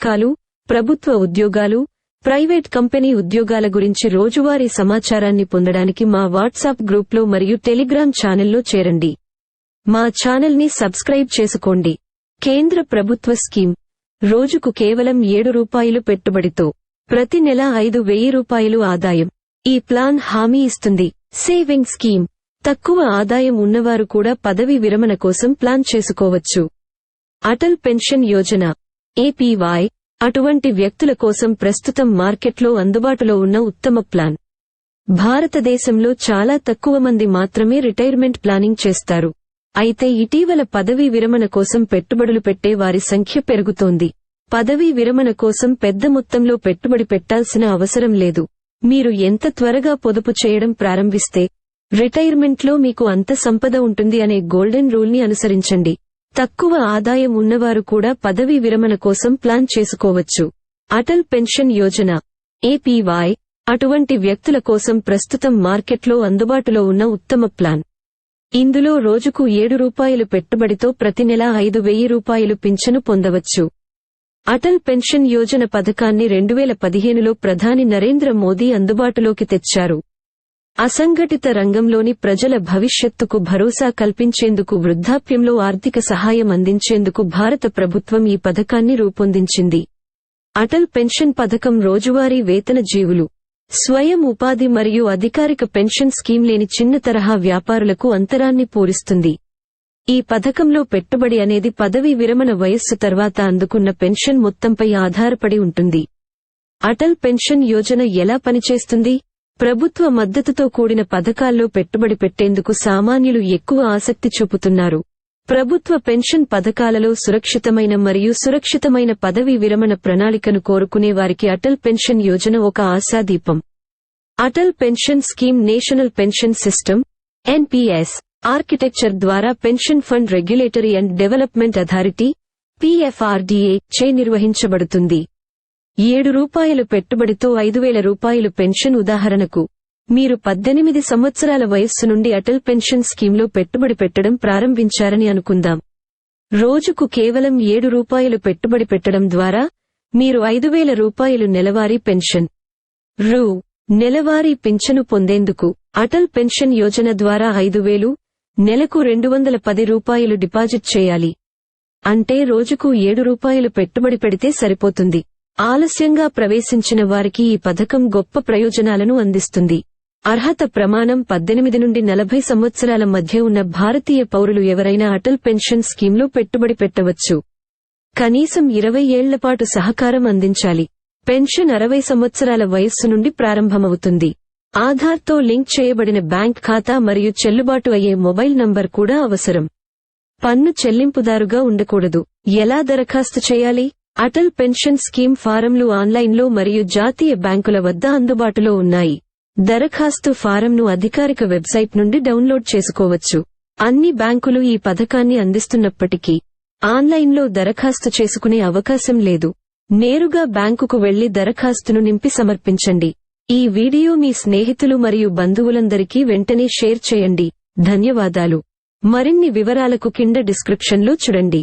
పథకాలు ప్రభుత్వ ఉద్యోగాలు ప్రైవేట్ కంపెనీ ఉద్యోగాల గురించి రోజువారీ సమాచారాన్ని పొందడానికి మా వాట్సాప్ గ్రూప్లో మరియు టెలిగ్రామ్ ఛానల్లో చేరండి. మా ఛానల్ని సబ్స్క్రైబ్ చేసుకోండి. కేంద్ర ప్రభుత్వ స్కీమ్. రోజుకు కేవలం ఏడు రూపాయలు పెట్టుబడితో ప్రతి నెల ఐదు వెయ్యి రూపాయలు ఆదాయం. ఈ ప్లాన్ హామీ ఇస్తుంది. Saving scheme. తక్కువ ఆదాయం ఉన్నవారు కూడా పదవి విరమణ కోసం ప్లాన్ చేసుకోవచ్చు. అటల్ పెన్షన్ యోజన. ఏపీవై అటువంటి వ్యక్తుల కోసం ప్రస్తుతం మార్కెట్లో అందుబాటులో ఉన్న ఉత్తమ ప్లాన్. భారతదేశంలో చాలా తక్కువ మంది మాత్రమే రిటైర్మెంట్ ప్లానింగ్ చేస్తారు. అయితే ఇటీవల పదవీ విరమణ కోసం పెట్టుబడులు పెట్టే వారి సంఖ్య పెరుగుతోంది. పదవీ విరమణ కోసం పెద్ద మొత్తంలో పెట్టుబడి పెట్టాల్సిన అవసరం లేదు. మీరు ఎంత త్వరగా పొదుపు చేయడం ప్రారంభిస్తే రిటైర్మెంట్లో మీకు అంత సంపద ఉంటుంది అనే గోల్డెన్ రూల్ని అనుసరించండి. తక్కువ ఆదాయం ఉన్నవారు కూడా పదవీ విరమణ కోసం ప్లాన్ చేసుకోవచ్చు. అటల్ పెన్షన్ యోజన. ఏపీవై అటువంటి వ్యక్తుల కోసం ప్రస్తుతం మార్కెట్లో అందుబాటులో ఉన్న ఉత్తమ ప్లాన్. ఇందులో రోజుకు ఏడు రూపాయలు పెట్టుబడితో ప్రతి నెల ఐదు వెయ్యి రూపాయలు పింఛను పొందవచ్చు. అటల్ పెన్షన్ యోజన పథకాన్ని రెండువేల పదిహేనులో ప్రధాని నరేంద్ర మోదీ అందుబాటులోకి తెచ్చారు. అసంఘటిత రంగంలోని ప్రజల భవిష్యత్తుకు భరోసా కల్పించేందుకు వృద్ధాప్యంలో ఆర్థిక సహాయం అందించేందుకు భారత ప్రభుత్వం ఈ పథకాన్ని రూపొందించింది. అటల్ పెన్షన్ పథకం రోజువారీ వేతన జీవులు స్వయం ఉపాధి మరియు అధికారిక పెన్షన్ స్కీమ్ లేని చిన్న తరహా వ్యాపారులకు అంతరాన్ని పూరిస్తుంది. ఈ పథకంలో పెట్టుబడి అనేది పదవీ విరమణ వయస్సు తర్వాత అందుకున్న పెన్షన్ మొత్తంపై ఆధారపడి ఉంటుంది. అటల్ పెన్షన్ యోజన ఎలా పనిచేస్తుంది? ప్రభుత్వ మద్దతుతో కూడిన పథకాల్లో పెట్టుబడి పెట్టేందుకు సామాన్యులు ఎక్కువ ఆసక్తి చూపుతున్నారు. ప్రభుత్వ పెన్షన్ పథకాలలో సురక్షితమైన మరియు సురక్షితమైన పదవీ విరమణ ప్రణాళికను కోరుకునే వారికి అటల్ పెన్షన్ యోజన ఒక ఆశాదీపం. Atal pension scheme national pension system NPS architecture ద్వారా pension fund regulatory and development authority PFRDA చే నిర్వహించబడుతుంది. ఏడు రూపాయలు పెట్టుబడితో ఐదు వేల రూపాయలు పెన్షన్ ఉదాహరణకు. మీరు పద్దెనిమిది సంవత్సరాల వయస్సు నుండి అటల్ పెన్షన్ స్కీమ్లో పెట్టుబడి పెట్టడం ప్రారంభించారని అనుకుందాం. రోజుకు కేవలం ఏడు రూపాయలు పెట్టుబడి పెట్టడం ద్వారా మీరు ఐదు వేల రూపాయలు నెలవారీ పెన్షన్. రూ. నెలవారీ పింఛను పొందేందుకు అటల్ పెన్షన్ యోజన ద్వారా ఐదు వేలు నెలకు రెండు వందల పది రూపాయలు డిపాజిట్ చేయాలి. అంటే రోజుకు ఏడు రూపాయలు పెట్టుబడి పెడితే సరిపోతుంది. ఆలస్యంగా ప్రవేశించిన వారికి ఈ పథకం గొప్ప ప్రయోజనాలను అందిస్తుంది. అర్హత ప్రమాణం పద్దెనిమిది నుండి నలభై సంవత్సరాల మధ్య ఉన్న భారతీయ పౌరులు ఎవరైనా అటల్ పెన్షన్ స్కీమ్లో పెట్టుబడి పెట్టవచ్చు. కనీసం ఇరవై ఏళ్ళపాటు సహకారం అందించాలి. పెన్షన్ అరవై సంవత్సరాల వయస్సు నుండి ప్రారంభమవుతుంది. ఆధార్తో లింక్ చేయబడిన బ్యాంక్ ఖాతా మరియు చెల్లుబాటు అయ్యే మొబైల్ నంబర్ కూడా అవసరం. పన్ను చెల్లింపుదారుగా ఉండకూడదు. ఎలా దరఖాస్తు చేయాలి? అటల్ పెన్షన్ స్కీమ్ ఫారంలు ఆన్లైన్లో మరియు జాతీయ బ్యాంకుల వద్ద అందుబాటులో ఉన్నాయి. దరఖాస్తు ఫారంను అధికారిక వెబ్సైట్ నుండి డౌన్లోడ్ చేసుకోవచ్చు. అన్ని బ్యాంకులు ఈ పథకాన్ని అందిస్తున్నప్పటికీ ఆన్లైన్లో దరఖాస్తు చేసుకునే అవకాశం లేదు. నేరుగా బ్యాంకుకు వెళ్ళి దరఖాస్తును నింపి సమర్పించండి. ఈ వీడియో మీ స్నేహితులు మరియు బంధువులందరికీ వెంటనే షేర్ చేయండి. ధన్యవాదాలు. మరిన్ని వివరాలకు కింద డిస్క్రిప్షన్లో చూడండి.